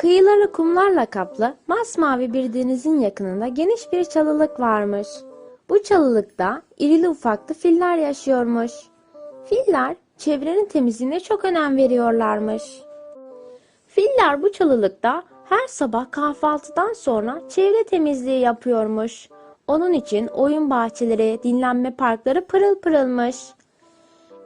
Kumları kumlarla kaplı, masmavi bir denizin yakınında geniş bir çalılık varmış. Bu çalılıkta irili ufaklı filler yaşıyormuş. Filler çevrenin temizliğine çok önem veriyorlarmış. Filler bu çalılıkta her sabah kahvaltıdan sonra çevre temizliği yapıyormuş. Onun için oyun bahçeleri, dinlenme parkları pırıl pırılmış.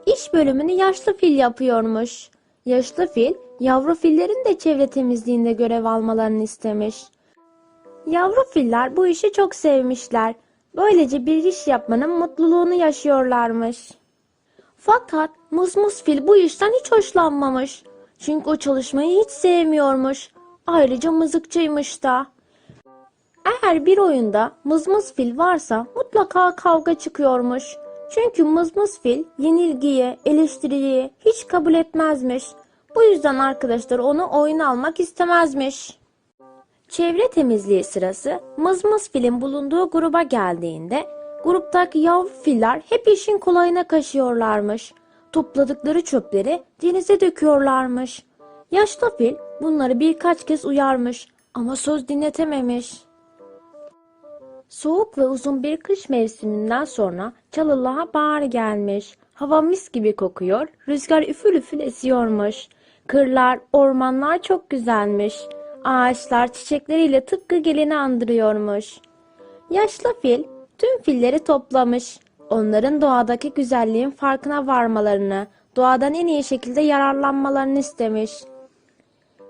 İş bölümünü yaşlı fil yapıyormuş. Yaşlı fil, yavru fillerin de çevre temizliğinde görev almalarını istemiş. Yavru filler bu işi çok sevmişler. Böylece bir iş yapmanın mutluluğunu yaşıyorlarmış. Fakat Mızmız fil bu işten hiç hoşlanmamış. Çünkü o çalışmayı hiç sevmiyormuş. Ayrıca mızıkçıymış da. Eğer bir oyunda mızmız fil varsa mutlaka kavga çıkıyormuş. Çünkü mızmız fil yenilgiyi, eleştiriyi hiç kabul etmezmiş. Bu yüzden arkadaşlar onu oyuna almak istemezmiş. Çevre temizliği sırası mızmız filin bulunduğu gruba geldiğinde gruptaki yavru filler hep işin kolayına kaşıyorlarmış. Topladıkları çöpleri denize döküyorlarmış. Yaşlı fil bunları birkaç kez uyarmış ama söz dinletememiş. Soğuk ve uzun bir kış mevsiminden sonra çalılığa bahar gelmiş. Hava mis gibi kokuyor, rüzgar üfül üfül esiyormuş. Kırlar, ormanlar çok güzelmiş. Ağaçlar çiçekleriyle tıpkı gelini andırıyormuş. Yaşlı fil tüm filleri toplamış. Onların doğadaki güzelliğin farkına varmalarını, doğadan en iyi şekilde yararlanmalarını istemiş.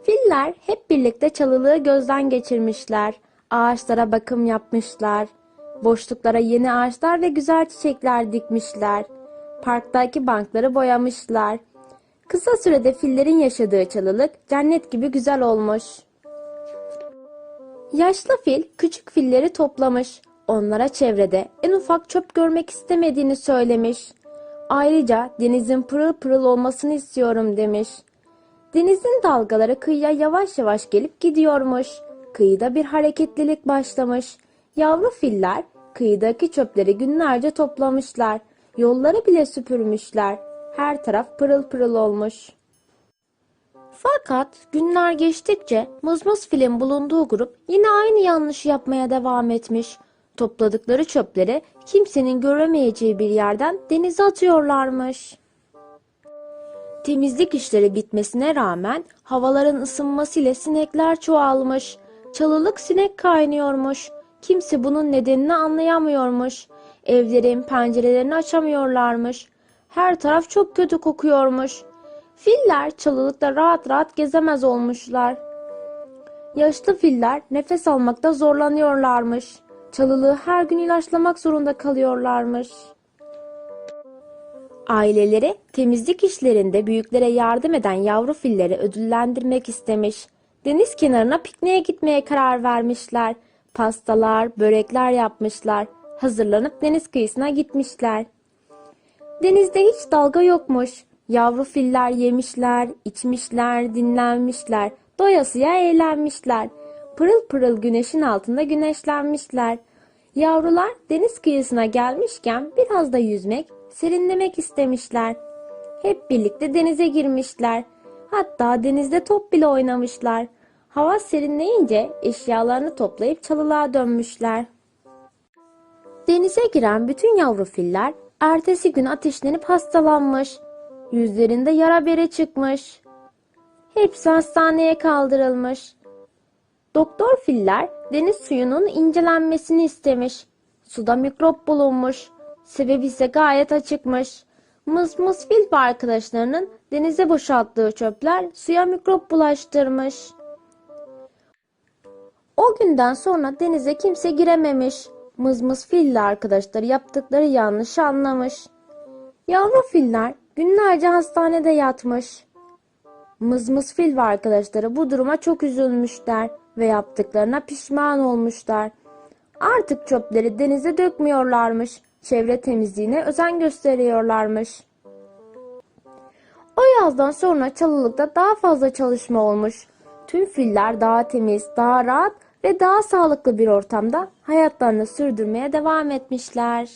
Filler hep birlikte çalılığı gözden geçirmişler. Ağaçlara bakım yapmışlar. Boşluklara yeni ağaçlar ve güzel çiçekler dikmişler. Parktaki bankları boyamışlar. Kısa sürede fillerin yaşadığı çalılık cennet gibi güzel olmuş. Yaşlı fil küçük filleri toplamış. Onlara çevrede en ufak çöp görmek istemediğini söylemiş. Ayrıca denizin pırıl pırıl olmasını istiyorum demiş. Denizin dalgaları kıyıya yavaş yavaş gelip gidiyormuş. Kıyıda bir hareketlilik başlamış. Yavru filler kıyıdaki çöpleri günlerce toplamışlar. Yolları bile süpürmüşler. Her taraf pırıl pırıl olmuş. Fakat günler geçtikçe mızmız filin bulunduğu grup yine aynı yanlışı yapmaya devam etmiş. Topladıkları çöpleri kimsenin göremeyeceği bir yerden denize atıyorlarmış. Temizlik işleri bitmesine rağmen havaların ısınmasıyla sinekler çoğalmış. Çalılık sinek kaynıyormuş. Kimse bunun nedenini anlayamıyormuş. Evlerin pencerelerini açamıyorlarmış. Her taraf çok kötü kokuyormuş. Filler çalılıkta rahat rahat gezemez olmuşlar. Yaşlı filler nefes almakta zorlanıyorlarmış. Çalılığı her gün ilaçlamak zorunda kalıyorlarmış. Aileleri temizlik işlerinde büyüklere yardım eden yavru filleri ödüllendirmek istemiş. Deniz kenarına pikniğe gitmeye karar vermişler. Pastalar, börekler yapmışlar. Hazırlanıp deniz kıyısına gitmişler. Denizde hiç dalga yokmuş. Yavru filler yemişler, içmişler, dinlenmişler. Doyasıya eğlenmişler. Pırıl pırıl güneşin altında güneşlenmişler. Yavrular deniz kıyısına gelmişken biraz da yüzmek, serinlemek istemişler. Hep birlikte denize girmişler. Hatta denizde top bile oynamışlar. Hava serinleyince eşyalarını toplayıp çalılığa dönmüşler. Denize giren bütün yavru filler ertesi gün ateşlenip hastalanmış. Yüzlerinde yara bere çıkmış. Hepsi hastaneye kaldırılmış. Doktor filler deniz suyunun incelenmesini istemiş. Suda mikrop bulunmuş. Sebebi ise gayet açıkmış. Mız mız fil arkadaşlarının denize boşalttığı çöpler suya mikrop bulaştırmış. O günden sonra denize kimse girememiş. Mız mız fille arkadaşları yaptıkları yanlışı anlamış. Yavru filler günlerce hastanede yatmış. Mızmız fil ve arkadaşları bu duruma çok üzülmüşler ve yaptıklarına pişman olmuşlar. Artık çöpleri denize dökmüyorlarmış. Çevre temizliğine özen gösteriyorlarmış. O yazdan sonra çalılıkta daha fazla çalışma olmuş. Tüm filler daha temiz, daha rahat ve daha sağlıklı bir ortamda hayatlarını sürdürmeye devam etmişler.